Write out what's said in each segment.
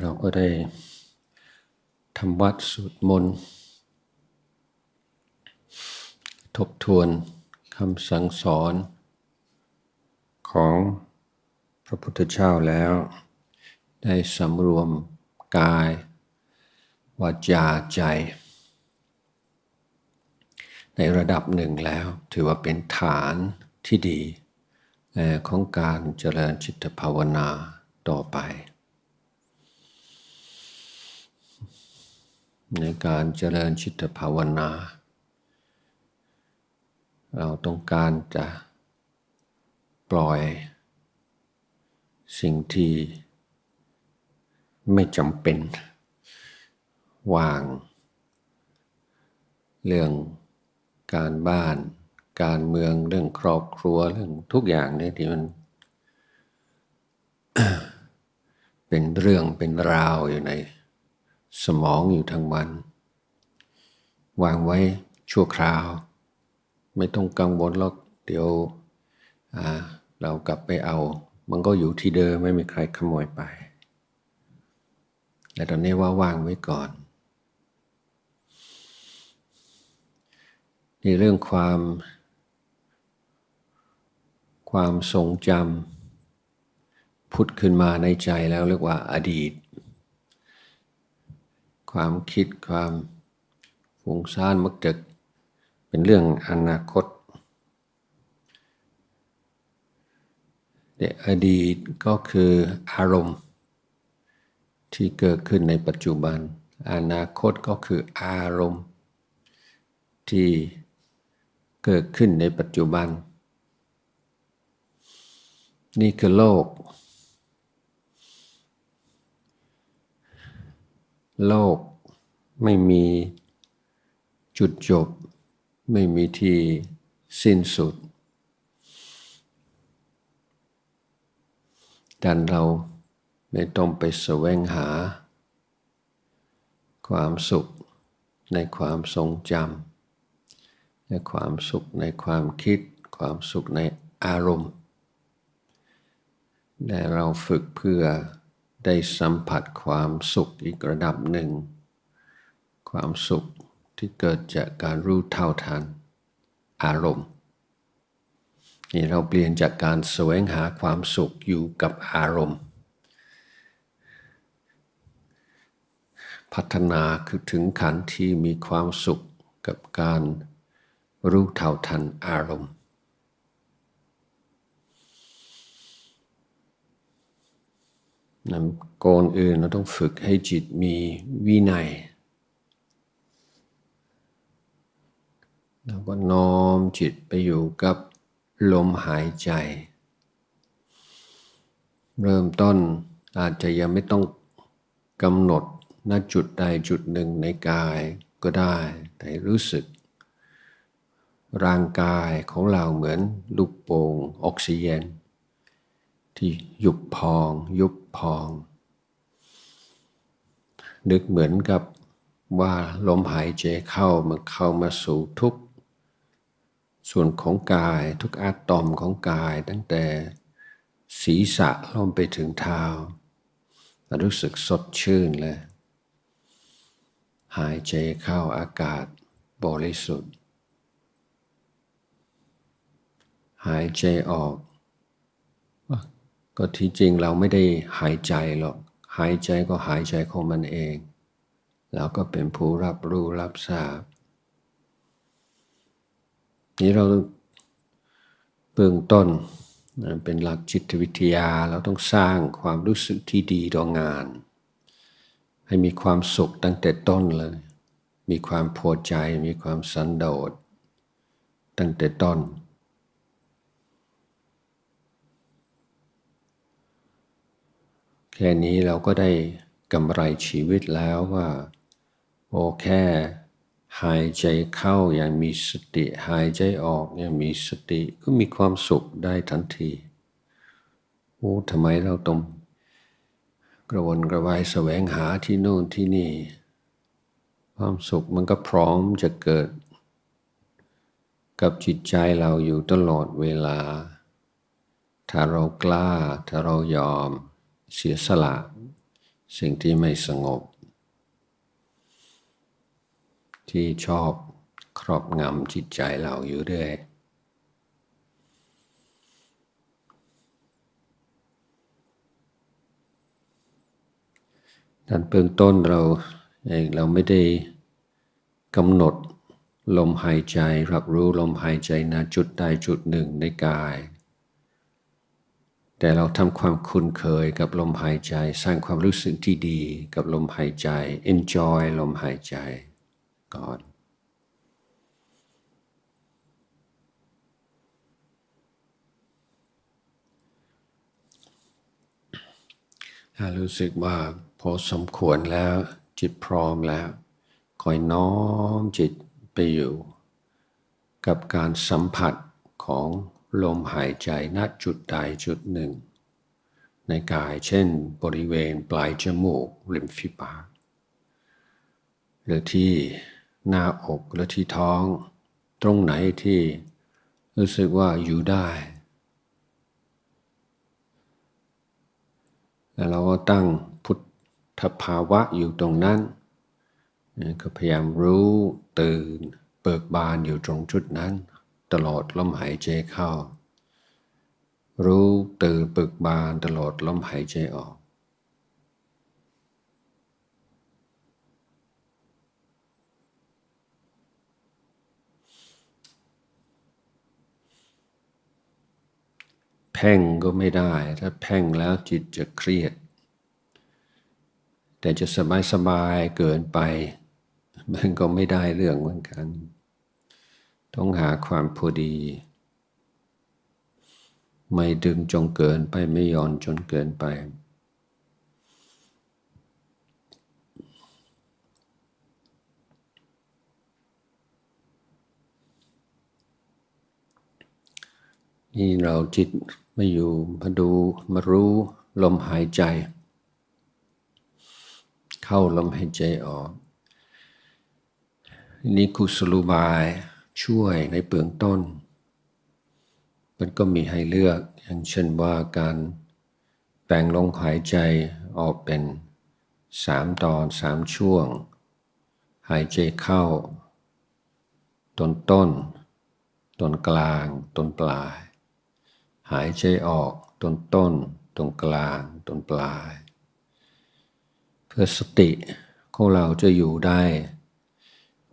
เราก็ได้ทำวัดสวดมนต์ทบทวนคำสั่งสอนของพระพุทธเจ้าแล้ว ได้สำรวมกายวาจาใจ ในระดับหนึ่งแล้วถือว่าเป็นฐานที่ดีของการเจริญจิตภาวนาต่อไป ในการเจริญจิตภาวนา เราต้องการจะปล่อยสิ่งที่ไม่จำเป็นวาง เรื่องการบ้าน การเมืองเรื่องครอบครัวเรื่องทุกอย่างเนี่ยที่มัน เป็นเรื่องเป็นราวอยู่ใน สมองอยู่ทั้งวัน วางไว้ชั่วคราว ไม่ต้องกังวลหรอกเดี๋ยวเรากลับไปเอา มันก็อยู่ที่เดิมไม่มีใครขโมยไป แต่ตอนนี้ว่าวางไว้ก่อนในเรื่องความ ความทรงจำพุทธขึ้นมาในใจแล้วเรียกว่าอดีต ความคิดความฟุ้งซ่านมักจะเป็นเรื่องอนาคตแต่อดีตก็คืออารมณ์ ที่เกิดขึ้นในปัจจุบัน อนาคตก็คืออารมณ์ ที่เกิดขึ้นในปัจจุบัน นี่คือโลก โลก ไม่มีจุดจบ ไม่มีที่สิ้นสุด ดันเราไม่ต้องไปแสวงหา ความสุขในความทรงจำในความสุขในความคิด ความสุขในอารมณ์ แต่เราฝึกเพื่อ ได้สัมผัสความสุขอีกระดับหนึ่ง ความสุขที่เกิดจากการรู้เท่าทัน อารมณ์นี่เราเปลี่ยนจากการแสวงหาความสุขอยู่กับอารมณ์ พัฒนาคือถึงขันที่มีความสุขกับการรู้เท่าทันอารมณ์ นำก่อนอื่นเราต้องฝึกให้จิตมีวินัยแล้วก็น้อมจิตไปอยู่กับลมหายใจ เริ่มต้นอาจจะยังไม่ต้องกำหนดณจุดใดจุดหนึ่งในกายก็ได้ แต่รู้สึก ร่างกายของเราเหมือนลูกโป่งออกซิเจนที่ยุบพองยุบ พอง นึกเหมือนกับว่าลมหายใจเข้ามันเข้ามาสู่ทุก ส่วนของกายทุกอะตอมของกายตั้งแต่ศีรษะลงไปถึงเท้ารู้สึกสดชื่นเลย หายใจเข้าอากาศบริสุทธิ์ หายใจออก ก็ที่จริงเราไม่ได้หายใจหรอก หายใจก็หายใจของมันเอง แล้วก็เป็นผู้รับรู้รับทราบ นี้เราเบื้องต้นเป็นหลักจิตวิทยาเราต้องสร้างความรู้สึกที่ดีต่องาน ให้มีความสุขตั้งแต่ต้นเลย มีความพอใจมีความสันโดษตั้งแต่ต้น แค่นี้เราก็ได้กำไรชีวิตแล้วว่า โอ้แค่ หายใจเข้าอย่างมีสติ หายใจออกอย่างมีสติก็มีความสุขได้ทันทีโอ้ทำไมเราต้องกระวนกระวายแสวงหาที่โน่นที่นี่ ความสุขมันก็พร้อมจะเกิด กับจิตใจเราอยู่ตลอดเวลา ถ้าเรากล้าถ้าเรายอม เสียสละ สิ่งที่ไม่สงบ ที่ชอบครอบงำจิตใจเราอยู่เรื่อยดันเบื้องต้นเราเองเราไม่ได้กำหนดลมหายใจ รับรู้ลมหายใจณจุดใดจุดหนึ่งในกาย แต่เราทำความคุ้นเคยกับลมหายใจ สร้างความรู้สึกที่ดีกับลมหายใจ enjoy ลมหายใจก่อนถ้ารู้สึกว่าพอสมควรแล้วจิตพร้อมแล้วคอยน้อมจิตไปอยู่ กับการสัมผัสของ ลมหายใจณจุดใดจุดหนึ่ง ในกายเช่นบริเวณปลายจมูกริมฝีปาก หรือที่หน้าอกหรือที่ท้อง ตรงไหนที่รู้สึกว่าอยู่ได้ แล้วเราก็ตั้งพุทธภาวะอยู่ตรงนั้น ก็พยายามรู้ตื่นเบิกบานอยู่ตรงจุดนั้น ตลอดลมหายใจเข้า รู้ตื่นเบิกบานตลอดลมหายใจออก แพ่งก็ไม่ได้ ถ้าแพ่งแล้วจิตจะเครียด แต่จะสบายสบายเกินไป มันก็ไม่ได้เรื่องเหมือนกัน ต้องหาความพอดี ไม่ดึงจงเกินไปไม่ย่อนจนเกินไป นี่เราจิตมาอยู่มาดูมารู้ลมหายใจ เข้าลมหายใจออก นี่กุศลุบาย ช่วยในเบื้องต้น มันก็มีให้เลือกอย่างเช่นว่าการแบ่งลมหายใจออกเป็นสามตอนสามช่วง หายใจเข้าต้นต้นต้นกลางต้นปลาย หายใจออกต้นต้นต้นกลางต้นปลาย เพื่อสติของเราจะอยู่ได้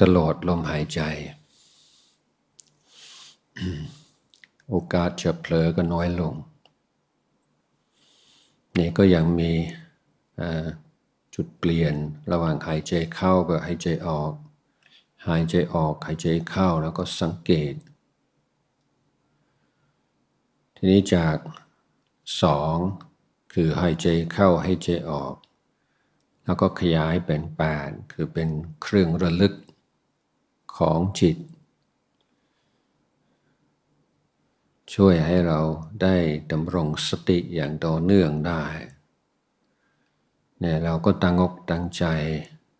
ตลอดลมหายใจ โอกาสจะเผลอก็น้อยลง นี่ก็ยังมีจุดเปลี่ยนระหว่างหายใจเข้ากับหายใจออก หายใจออกหายใจเข้าแล้วก็สังเกต ทีนี้จากสองคือหายใจเข้าหายใจออก แล้วก็ขยายเป็นแปดคือเป็นเครื่องระลึกของจิต ช่วยให้เราได้ดำรงสติอย่างต่อเนื่องได้เนี่ยเราก็ตั้งอกตั้งใจ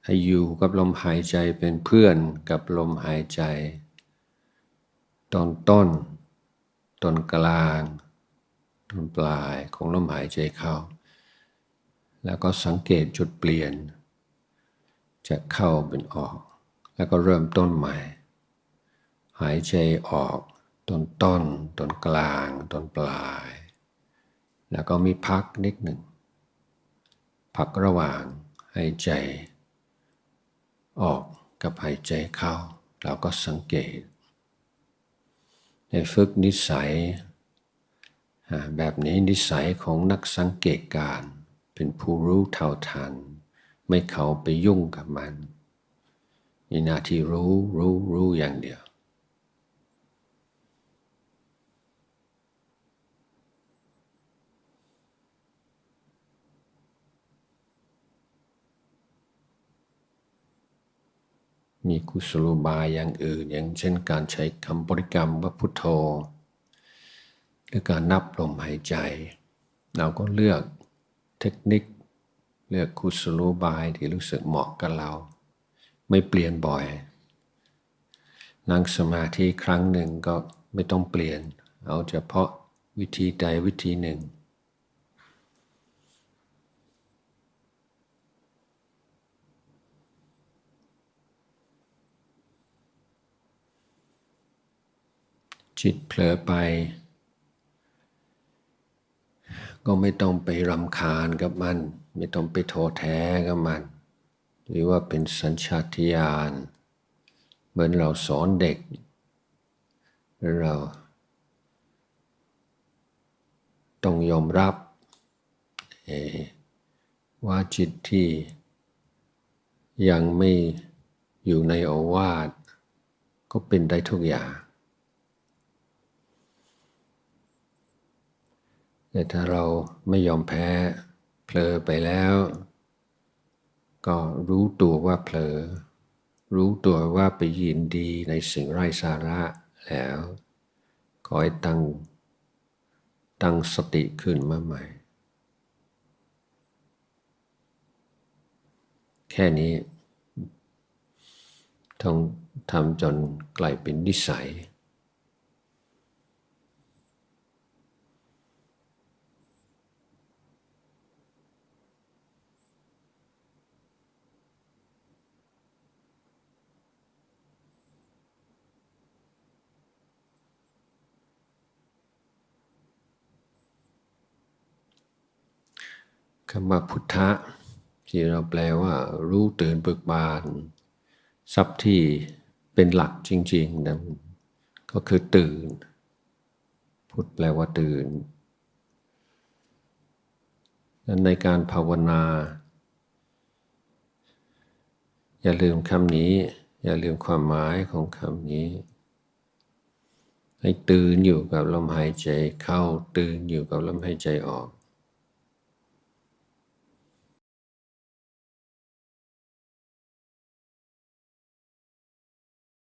ให้อยู่กับลมหายใจเป็นเพื่อนกับลมหายใจ ตอนต้น ตอนกลาง ตอนปลายของลมหายใจเข้า แล้วก็สังเกตจุดเปลี่ยน จะเข้าเป็นออก แล้วก็เริ่มต้นใหม่ หายใจออก ต้นต้นต้นกลางต้นปลาย แล้วก็มีพักนิดหนึ่ง พักระหว่างหายใจ ออกกับหายใจเข้า เราก็สังเกต ในฝึกนิสัย แบบนี้นิสัยของนักสังเกตการเป็นผู้รู้เท่าทัน ไม่เขาไปยุ่งกับมันมีหน้าที่รู้รู้รู้อย่างเดียว มีกุศโลบายอย่างอื่น อย่างเช่นการใช้คำบริกรรมว่าพุทโธ หรือการนับลมหายใจ เราก็เลือกเทคนิค เลือกกุศโลบายที่รู้สึกเหมาะกับเรา ไม่เปลี่ยนบ่อย นั่งสมาธิครั้งหนึ่งก็ไม่ต้องเปลี่ยน เอาเฉพาะวิธีใดวิธีหนึ่ง จิตเผลอไป ก็ไม่ต้องไปรำคาญกับมัน ไม่ต้องไปโทษแท้กับมัน หรือว่าเป็นสัญชาตญาณเหมือนเราสอนเด็ก เราต้องยอมรับว่าจิตที่ยังไม่อยู่ในโอวาทก็เป็นได้ทุกอย่าง แต่ถ้าเราไม่ยอมแพ้เผลอไปแล้ว ก็รู้ตัวว่าเผลอ รู้ตัวว่าไปยินดีในสิ่งไร้สาระแล้วขอให้ตั้งตั้งสติขึ้นมาใหม่ แค่นี้ ต้องทำจนกลายเป็นนิสัย คำว่าพุทธะ ที่เราแปลว่า รู้ตื่นเบิกบาน ทรัพย์ที่เป็นหลักจริงๆนะก็คือตื่น พุทธแปลว่าตื่นนั้นในการภาวนา อย่าลืมคำนี้ อย่าลืมความหมายของคำนี้ ให้ตื่นอยู่กับลมหายใจเข้าตื่นอยู่กับลมหายใจออก